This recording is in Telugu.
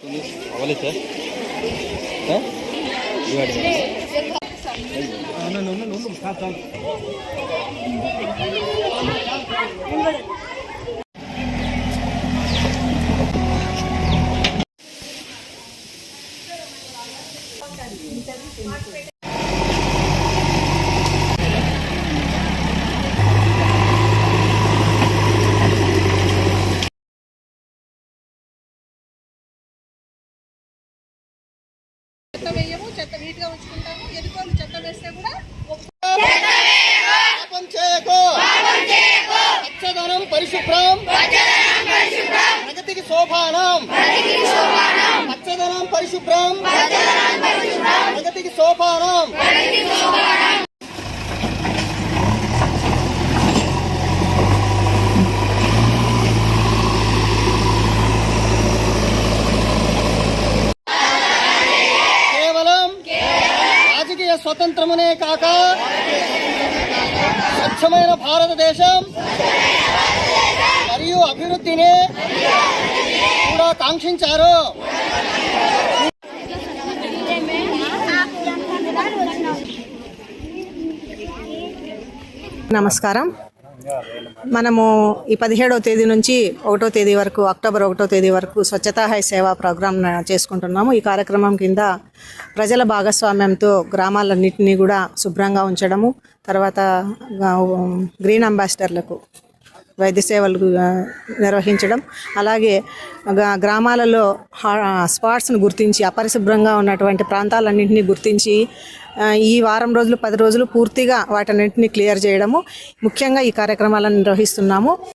అవ్వలేదు సార్ ఆ? చెత్త వేయము చెత్త నీట్గా ఉంచుకుంటాము. ఎదుకోళ్ళు చెత్త వేస్తే కూడా పచ్చదనం పరిశుభ్రం. ప్రగతికి సోపానం. పచ్చదనం పరిశుభ్రం. ప్రగతికి సోపానం. స్వతంత్రమునే కాక స్వచ్ఛమైన భారతదేశం మరియు అభివృద్ధిని కూడా కాంక్షించారు. నమస్కారం. మనము ఈ పదిహేడవ తేదీ నుంచి ఒకటో తేదీ వరకు అక్టోబర్ ఒకటో తేదీ వరకు స్వచ్ఛతా హై సేవా ప్రోగ్రాం చేసుకుంటున్నాము. ఈ కార్యక్రమం కింద ప్రజల భాగస్వామ్యంతో గ్రామాలన్నింటినీ కూడా శుభ్రంగా ఉంచడము తర్వాత గ్రీన్ అంబాసిడర్లకు వైద్య సేవలు నిర్వహించడం అలాగే గ్రామాలలో స్పాట్స్ను గుర్తించి అపరిశుభ్రంగా ఉన్నటువంటి ప్రాంతాలన్నింటినీ గుర్తించి ఈ వారం రోజులు పది రోజులు పూర్తిగా వాటన్నింటినీ క్లియర్ చేయడము. ముఖ్యంగా ఈ కార్యక్రమాలను నిర్వహిస్తున్నాము.